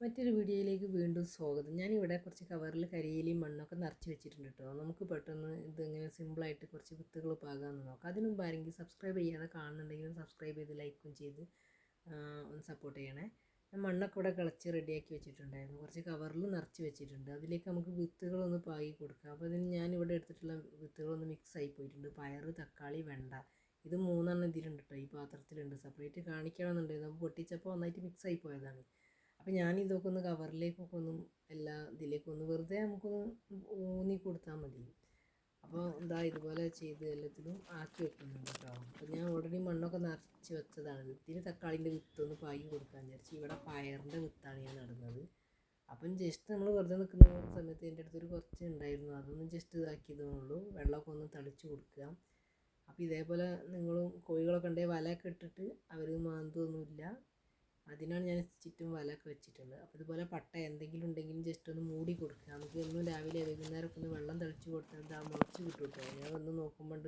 മറ്റൊരു വീഡിയോയിലേക്ക് വീണ്ടും സ്വാഗതം. ഞാനിവിടെ കുറച്ച് കവറിൽ കരിയിലയും മണ്ണൊക്കെ നിറച്ച് വെച്ചിട്ടുണ്ട് കേട്ടോ. നമുക്ക് പെട്ടെന്ന് ഇതിങ്ങനെ സിമ്പിളായിട്ട് കുറച്ച് വിത്തുകൾ പാകാമെന്ന് നോക്കാം. അതിന് മുമ്പ് ആരെങ്കിലും സബ്സ്ക്രൈബ് ചെയ്യാതെ കാണുന്നുണ്ടെങ്കിൽ സബ്സ്ക്രൈബ് ചെയ്ത് ലൈക്കും ചെയ്ത് ഒന്ന് സപ്പോർട്ട് ചെയ്യണേ. മണ്ണൊക്കെ ഇവിടെ കിളച്ച് റെഡിയാക്കി വെച്ചിട്ടുണ്ടായിരുന്നു. കുറച്ച് കവറിൽ നിറച്ച് വെച്ചിട്ടുണ്ട്. അതിലേക്ക് നമുക്ക് വിത്തുകളൊന്ന് പാകി കൊടുക്കാം. അപ്പോൾ അതിന് ഞാനിവിടെ എടുത്തിട്ടുള്ള വിത്തുകളൊന്ന് മിക്സ് ആയി പോയിട്ടുണ്ട്. പയറ് തക്കാളി വെണ്ട. ഇത് മൂന്നെണ്ണം ഇതിലുണ്ട് കേട്ടോ. ഈ പാത്രത്തിലുണ്ട്. സെപ്പറേറ്റ് കാണിക്കണമെന്നുണ്ടായിരുന്നു. അപ്പോൾ പൊട്ടിച്ചപ്പോൾ നന്നായിട്ട് മിക്സ് ആയി പോയതാണ്. അപ്പോൾ ഞാൻ ഇതൊക്കെ ഒന്ന് കവറിലേക്കൊക്കെ ഒന്ന് എല്ലാ ഇതിലേക്കൊന്ന് വെറുതെ നമുക്കൊന്ന് ഊന്നി കൊടുത്താൽ മതി. അപ്പോൾ എന്താ ഇതുപോലെ ചെയ്ത് എല്ലാത്തിലും ആക്കി വെക്കുന്നുണ്ട് കേട്ടോ അപ്പോൾ ഞാൻ ഓൾറെഡി മണ്ണൊക്കെ നിറച്ച് വെച്ചതാണ്. ഇതിന് തക്കാളിന്റെ വിത്തൊന്ന് പായി കൊടുക്കാൻ വിചാരിച്ചു. ഇവിടെ പയറിന്റെ വിത്താണ് ഞാൻ നടുന്നത്. അപ്പം ജസ്റ്റ് നമ്മൾ വെറുതെ നിൽക്കുന്ന സമയത്ത് എന്റെ അടുത്തൊരു കുറച്ച് ഉണ്ടായിരുന്നു. അതൊന്നും ജസ്റ്റ് ഇതാക്കിയതേ ഉള്ളൂ. വെള്ളമൊക്കെ ഒന്ന് തളിച്ച് കൊടുക്കുക. അപ്പോൾ ഇതേപോലെ നിങ്ങളും കോഴികളൊക്കെ ഉണ്ടെങ്കിൽ വലയൊക്കെ ഇട്ടിട്ട് അവർ മാന്തൊന്നുമില്ല അതിനാണ് ഞാൻ ചുറ്റും വലയൊക്കെ വെച്ചിട്ടുള്ളത്. അപ്പോൾ ഇതുപോലെ പട്ട എന്തെങ്കിലും ഉണ്ടെങ്കിലും ജസ്റ്റ് ഒന്ന് മൂടി കൊടുക്കുക. നമുക്ക് എന്നും രാവിലെ വൈകുന്നേരമൊക്കെ ഒന്ന് വെള്ളം തളിച്ച് കൊടുത്താൽ ഇതാ മുളച്ച് കിട്ടും കേട്ടോ ഞാൻ ഒന്ന് നോക്കുമ്പോൾ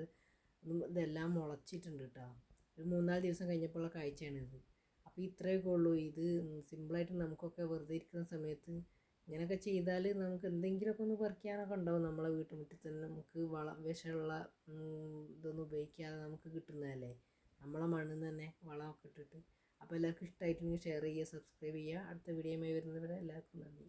ഒന്നും ഇതെല്ലാം മുളച്ചിട്ടുണ്ട് കേട്ടോ ഒരു മൂന്നാൽ ദിവസം കഴിഞ്ഞപ്പോഴുള്ള കാഴ്ചയാണിത് അപ്പോൾ ഇത്രയൊക്കെ ഉള്ളൂ. ഇത് സിമ്പിളായിട്ട് നമുക്കൊക്കെ വെറുതെ ഇരിക്കുന്ന സമയത്ത് ഇങ്ങനെയൊക്കെ ചെയ്താൽ നമുക്ക് എന്തെങ്കിലുമൊക്കെ ഒന്ന് പറിക്കാനൊക്കെ ഉണ്ടാവും നമ്മളെ വീട്ടുമുറ്റത്ത് തന്നെ. നമുക്ക് വള വിഷമുള്ള ഇതൊന്നും ഉപയോഗിക്കാതെ നമുക്ക് കിട്ടുന്നതല്ലേ? നമ്മളെ മണ്ണിൽ നിന്ന് തന്നെ വളമൊക്കെ ഇട്ടിട്ട് അപ്പോൾ എല്ലാവർക്കും ഇഷ്ടമായിട്ടുണ്ടെങ്കിൽ ഷെയർ ചെയ്യുക സബ്സ്ക്രൈബ് ചെയ്യുക. അടുത്ത വീഡിയോയുമായി വരുന്നവരെ എല്ലാവർക്കും നന്ദി.